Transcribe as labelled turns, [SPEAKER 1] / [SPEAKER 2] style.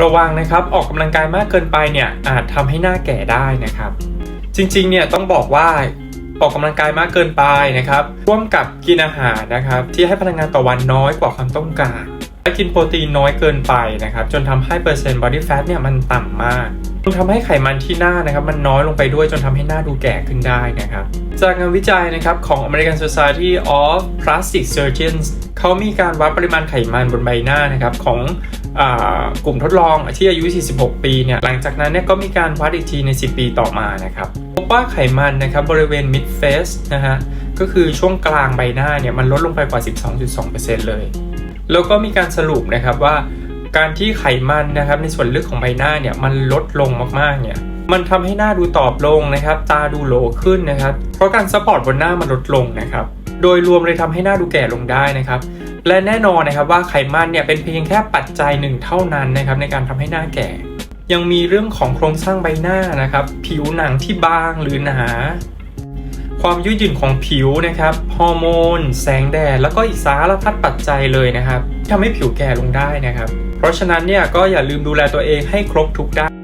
[SPEAKER 1] ระวังนะครับออกกำลังกายมากเกินไปเนี่ยอาจทำให้หน้าแก่ได้นะครับ จริงๆเนี่ยต้องบอกว่าออกกำลังกายมากเกินไปนะครับร่วมกับกินอาหารนะครับที่ให้พลังงานต่อวันน้อยกว่าความต้องการและกินโปรตีนน้อยเกินไปนะครับจนทำให้เปอร์เซ็นต์ body fat เนี่ยมันต่ำมากจนทำให้ไขมันที่หน้านะครับมันน้อยลงไปด้วยจนทำให้หน้าดูแก่ขึ้นได้นะครับ จากงานวิจัยนะครับของ American Society of Plastic Surgeons เขามีการวัดปริมาณไขมันบนใบหน้านะครับของ กลุ่มทดลองที่อายุ 46 ปีเนี่ยหลังจากนั้นเนี่ยก็มีการวัดอีกทีใน 10 ปีต่อมานะครับพบว่าไขมันนะครับบริเวณ mid face นะฮะก็คือช่วงกลางใบหน้าเนี่ยมันลดลงไปกว่า 12.2%เลย แล้วก็มีการสรุปนะครับว่าการที่ไขมันนะครับในส่วนลึกของใบหน้าเนี่ยมันลดลงมากๆเนี่ยมันทำให้หน้าดูตอบลงนะครับ ตาดูโหลขึ้นนะครับ เพราะการซัพพอร์ตบนหน้ามันลดลงนะครับ โดยรวมเลยทำให้หน้าดูแก่ลงได้นะครับ และแน่นอนนะครับว่าไขมันเนี่ยเป็นเพียงแค่ปัจจัยหนึ่งเท่านั้นนะครับในการทำให้หน้าแก่ ยังมีเรื่องของโครงสร้างใบหน้านะครับผิวหนังที่บางหรือหนา ความยืดหยุ่นของผิวนะครับฮอร์โมน แสงแดดแล้วก็อีกสารพัดปัจจัยเลยนะครับที่ทำให้ผิวแก่ลงได้นะครับ เพราะฉะนั้นเนี่ยก็อย่าลืมดูแลตัวเองให้ครบทุกด้าน